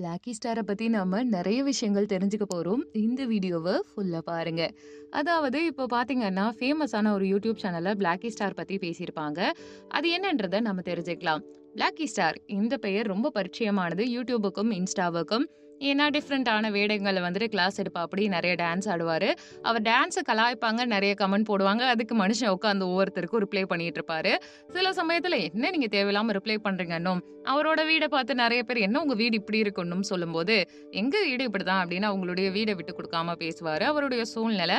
Blackie ஸ்டாரை பற்றி நம்ம நிறைய விஷயங்கள் தெரிஞ்சுக்க போகிறோம் இந்த வீடியோவை ஃபுல்லாக பாருங்க. அதாவது இப்போ பார்த்தீங்கன்னா, ஃபேமஸான ஒரு யூடியூப் சேனலில் பிளாக்கி ஸ்டார் பற்றி பேசியிருப்பாங்க. அது என்னன்றத நம்ம தெரிஞ்சுக்கலாம். பிளாக்கி ஸ்டார் இந்த பெயர் ரொம்ப பரிச்சயமானது யூடியூபுக்கும், இன்ஸ்டாவுக்கும். ஏன்னா டிஃப்ரெண்ட்டான வேடங்களை வந்துட்டு கிளாஸ் எடுப்பா அப்படி நிறைய டான்ஸ் ஆடுவார் அவர் டான்ஸை கலாய்ப்பாங்க, நிறைய கமெண்ட் போடுவாங்க. அதுக்கு மனுஷன் உட்காந்து ஒவ்வொருத்தருக்கும் ரிப்ளை பண்ணிட்டு இருப்பாரு. சில சமயத்தில் என்ன நீங்கள் தேவையில்லாமல் ரிப்ளை பண்ணுறீங்கன்னும் அவரோட வீடை பார்த்து நிறைய பேர் என்ன உங்கள் வீடு இப்படி இருக்குன்னும் சொல்லும்போது, எங்கள் வீடு இப்படி தான் அப்படின்னு அவங்களுடைய வீடை விட்டு கொடுக்காம பேசுவார் அவருடைய சூழ்நிலை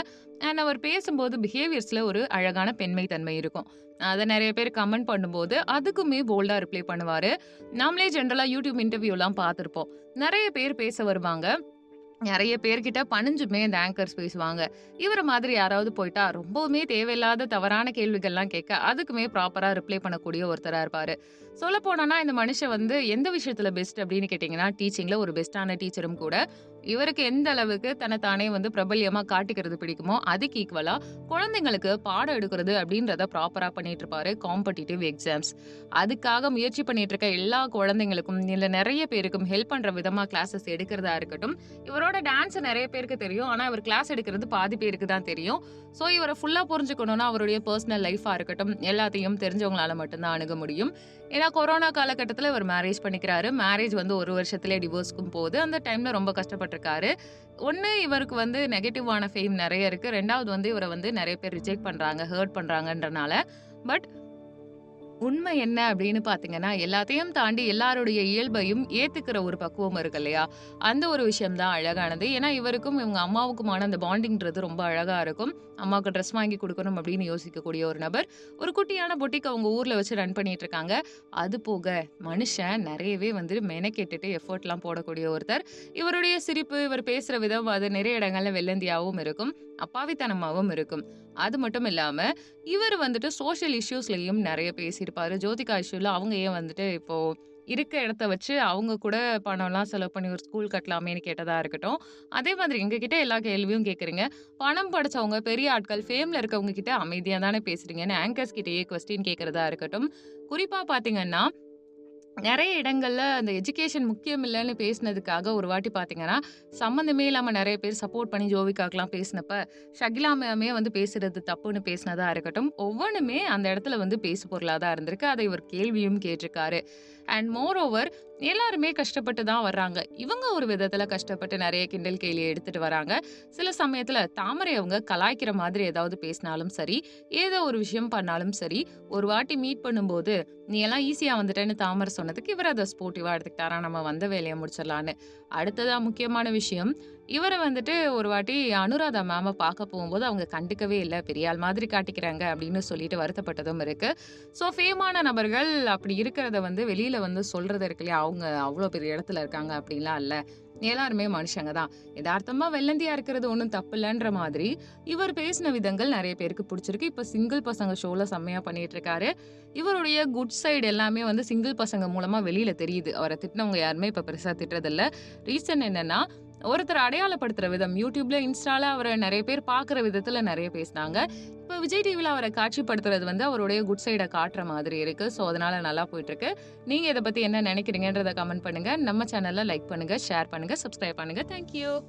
அண்ட் அவர் பேசும்போது பிஹேவியர்ஸில் ஒரு அழகான பெண்மை தன்மை இருக்கும். அதை நிறைய பேர் கமெண்ட் பண்ணும்போது, அதுக்குமே போல்டாக ரிப்ளை பண்ணுவார் நாமளே ஜென்ரலாக யூடியூப் இன்டர்வியூலாம் பார்த்துருப்போம் நிறைய பேர் பேச வருவாங்க. நிறைய பேர்கிட்ட பணிஞ்சுமே இந்த ஆங்கர்ஸ் பேசுவாங்க. இவரை மாதிரி யாராவது போயிட்டா, ரொம்பவுமே தேவையில்லாத தவறான கேள்விகள்லாம் கேட்க, அதுக்குமே ப்ராப்பரா ரிப்ளை பண்ணக்கூடிய ஒருத்தராக இருப்பாரு. போனோன்னா இந்த மனுஷன் வந்து எந்த விஷயத்துல பெஸ்ட் அப்படின்னு கேட்டீங்கன்னா, டீச்சிங்ல ஒரு பெஸ்ட்டான டீச்சரும் கூட. இவருக்கு எந்த அளவுக்கு தன்னை தானே வந்து பிரபல்யமா காட்டிக்கிறது பிடிக்குமோ, அதுக்கு ஈக்குவலா குழந்தைங்களுக்கு பாடம் எடுக்கிறது அப்படின்றத ப்ராப்பரா பண்ணிட்டு இருப்பாரு. Competitive exams. அதுக்காக முயற்சி பண்ணிட்டு இருக்க எல்லா குழந்தைங்களுக்கும், இல்ல நிறைய பேருக்கும் ஹெல்ப் பண்ற விதமா கிளாஸஸ் எடுக்கிறதா இருக்கட்டும். இவரோட டான்ஸ் நிறைய பேருக்கு தெரியும். ஆனா, இவர் கிளாஸ் எடுக்கிறது பாதி பேருக்கு தான் தெரியும். ஸோ, இவரை ஃபுல்லா புரிஞ்சுக்கணும்னா, அவருடைய பர்சனல் லைஃபா இருக்கட்டும், எல்லாத்தையும் தெரிஞ்சவங்களால மட்டும்தான் அணுக முடியும். ஏன்னா, கொரோனா காலகட்டத்தில் இவர் மேரேஜ் பண்ணிக்கிறாரு. மேரேஜ் வந்து ஒரு வருஷத்துல டிவோர்ஸ்க்கும் போகுது. அந்த டைம்ல ரொம்ப கஷ்டப்பட்டு கஷ்டப்பட்டுருக்காரு. ஒன்று இவருக்கு வந்து நெகட்டிவான ஃபேம் நிறைய இருக்கு. ரெண்டாவது வந்து இவரை வந்து நிறைய பேர் ரிஜெக்ட் பண்றாங்க, ஹர்ட் பண்ணுறாங்கன்றனால பட் உண்மை என்ன அப்படின்னு பார்த்தீங்கன்னா, எல்லாத்தையும் தாண்டி எல்லாருடைய இயல்பையும் ஏத்துக்கிற ஒரு பக்குவம் இருக்கு இல்லையா? அந்த ஒரு விஷயம் தான் அழகானது. ஏன்னா, இவருக்கும் இவங்க அம்மாவுக்குமான அந்த பாண்டிங்ன்றது ரொம்ப அழகா இருக்கும். அம்மாவுக்கு ட்ரெஸ் வாங்கி கொடுக்கணும் அப்படின்னு யோசிக்கக்கூடிய ஒரு நபர். ஒரு குட்டியான பொட்டிக் அவங்க ஊர்ல வச்சு ரன் பண்ணிட்டு இருக்காங்க. அது போக மனுஷன் நிறையவே வந்து மெனக்கெட்டுட்டு எஃபோர்ட்லாம் போடக்கூடிய ஒருத்தர். இவருடைய சிரிப்பு, இவர் பேசுற விதம் அது நிறைய இடங்கள்ல வெள்ளந்தியாவும் இருக்கும். அப்பாவித்தனமாவும் இருக்கும். அது மட்டும் இல்லாம, இவர் வந்துட்டு சோஷியல் இஷ்யூஸ்லையும் நிறைய பேசியிருப்பாரு. ஜோதிகா இஷ்யூல அவங்க ஏன் வந்துட்டு இப்போ இருக்க இடத்த வச்சு அவங்க கூட பணம்லாம் செலவு பண்ணி ஒரு ஸ்கூல் கட்டலாமேன்னு கேட்டதாக இருக்கட்டும். அதே மாதிரி எங்ககிட்ட எல்லா கேள்வியும் கேட்குறீங்க. பணம் படைச்சவங்க, பெரிய ஆட்கள், ஃபேமில் இருக்கவங்க கிட்ட அமைதியாக தானே பேசுகிறீங்கன்னு ஆங்கர்ஸ் கிட்டேயே கொஸ்டின் கேட்குறதா இருக்கட்டும். குறிப்பாக பார்த்தீங்கன்னா, நிறைய இடங்கள்ல அந்த எஜுகேஷன் முக்கியம் இல்லைன்னு பேசினதுக்காக ஒரு வாட்டி பார்த்தீங்கன்னா, சம்மந்தமே இல்லாம நிறைய பேர் சப்போர்ட் பண்ணி ஜோவிகாக்குலாம் பேசினப்ப, ஷகிலா மேமே வந்து பேசுறது தப்புன்னு பேசினதா இருக்கட்டும். ஒவ்வொன்னுமே அந்த இடத்துல வந்து பேசு பொருளா தான் இருந்திருக்கு. அதை இவர் கேள்வியும் கேட்டிருக்காரு. அண்ட் மோர் ஓவர் எல்லாருமே கஷ்டப்பட்டு தான் வர்றாங்க. இவங்க ஒரு விதத்துல கஷ்டப்பட்டு நிறைய கிண்டல் கேலி எடுத்துட்டு வராங்க. சில சமயத்துல தாமரை அவங்க கலாய்க்கிற மாதிரி ஏதாவது பேசினாலும் சரி, ஏதோ ஒரு விஷயம் பண்ணாலும் சரி, ஒரு வாட்டி மீட் பண்ணும்போது, "நீ எல்லாம் ஈஸியா வந்துட்டேன்னு தாமரை சொன்னதுக்கு இவர் அதை ஸ்போர்ட்டிவாக எடுத்துக்கிட்டாரா நம்ம வந்த வேலையை முடிச்சிடலான்னு. அடுத்ததா முக்கியமான விஷயம், இவரை வந்துட்டு ஒரு வாட்டி அனுராதா மேமை பார்க்க போகும்போது அவங்க கண்டுக்கவே இல்லை பெரியால் மாதிரி காட்டிக்கிறாங்க அப்படின்னு சொல்லிட்டு வருத்தப்பட்டதும் இருக்கு. ஸோ, ஃபேமான நபர்கள் அப்படி இருக்கிறத வந்து வெளியில வந்து சொல்றது இருக்கு இல்லையா? அவங்க அவ்வளோ பெரிய இடத்துல இருக்காங்க அப்படின்லாம் இல்லை எல்லாருமே மனுஷங்க தான். யதார்த்தமா வெள்ளந்தியா இருக்கிறது ஒன்றும் தப்பு இல்லைன்ற மாதிரி, இவர் பேசின விதங்கள் நிறைய பேருக்கு பிடிச்சிருக்கு இப்போ சிங்கிள் பசங்க ஷோல செம்மையா பண்ணிட்டு இருக்காரு. இவருடைய குட் சைடு எல்லாமே வந்து சிங்கிள் பசங்க மூலமா வெளியில தெரியுது. அவரை திட்டினவங்க யாருமே இப்ப பெருசா திட்டுறதில்ல. ரீசன் என்னன்னா, ஒருத்தர் அடையாளப்படுத்துற விதம். யூடியூப்ல, இன்ஸ்டால அவரை நிறைய பேர் பார்க்குற விதத்துல நிறைய பேசினாங்க. இப்ப விஜய் டிவில அவரை காட்சிப்படுத்துறது வந்து அவருடைய குட் சைடை காட்டுற மாதிரி இருக்கு. ஸோ, அதனால நல்லா போயிட்டுருக்கு. நீங்க இதை பத்தி என்ன நினைக்கிறீங்கன்றத கமெண்ட் பண்ணுங்க. நம்ம சேனல்ல லைக் பண்ணுங்க, ஷேர் பண்ணுங்க, சப்ஸ்கிரைப் பண்ணுங்க. Thank you.